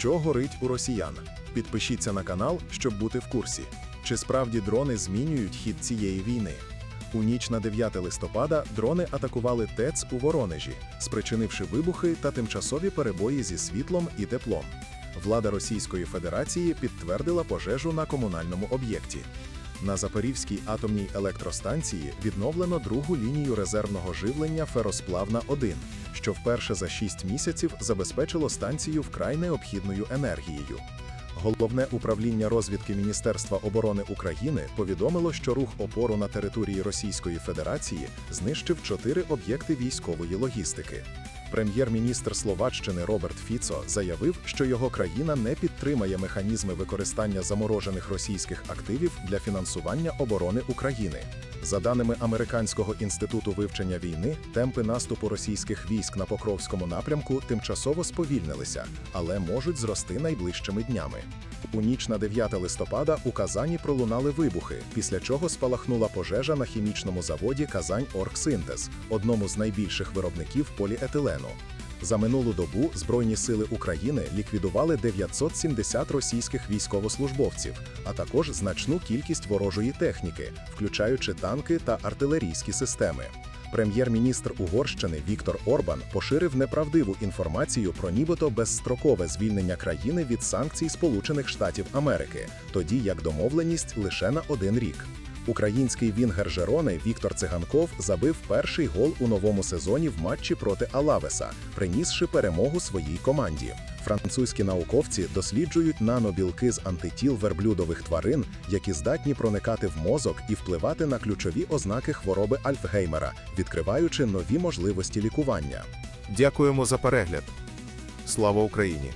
Що горить у росіян? Підпишіться на канал, щоб бути в курсі. Чи справді дрони змінюють хід цієї війни? У ніч на 9 листопада дрони атакували ТЕЦ у Воронежі, спричинивши вибухи та тимчасові перебої зі світлом і теплом. Влада Російської Федерації підтвердила пожежу на комунальному об'єкті. На Запорізькій атомній електростанції відновлено другу лінію резервного живлення Феросплавна 1 що вперше за 6 місяців забезпечило станцію вкрай необхідною енергією. Головне управління розвідки Міністерства оборони України повідомило, що рух опору на території Російської Федерації знищив чотири об'єкти військової логістики. Прем'єр-міністр Словаччини Роберт Фіцо заявив, що його країна не підтримає механізми використання заморожених російських активів для фінансування оборони України. За даними Американського інституту вивчення війни, темпи наступу російських військ на Покровському напрямку тимчасово сповільнилися, але можуть зрости найближчими днями. У ніч на 9 листопада у Казані пролунали вибухи, після чого спалахнула пожежа на хімічному заводі Казань Оргсинтез, одному з найбільших виробників поліетилену. За минулу добу Збройні сили України ліквідували 970 російських військовослужбовців, а також значну кількість ворожої техніки, включаючи танки та артилерійські системи. Прем'єр-міністр Угорщини Віктор Орбан поширив неправдиву інформацію про нібито безстрокове звільнення країни від санкцій Сполучених Штатів Америки, тоді як домовленість лише на один рік. Український вінгер Жерони Віктор Циганков забив перший гол у новому сезоні в матчі проти Алавеса, принісши перемогу своїй команді. Французькі науковці досліджують нанобілки з антитіл верблюдових тварин, які здатні проникати в мозок і впливати на ключові ознаки хвороби Альфгеймера, відкриваючи нові можливості лікування. Дякуємо за перегляд. Слава Україні!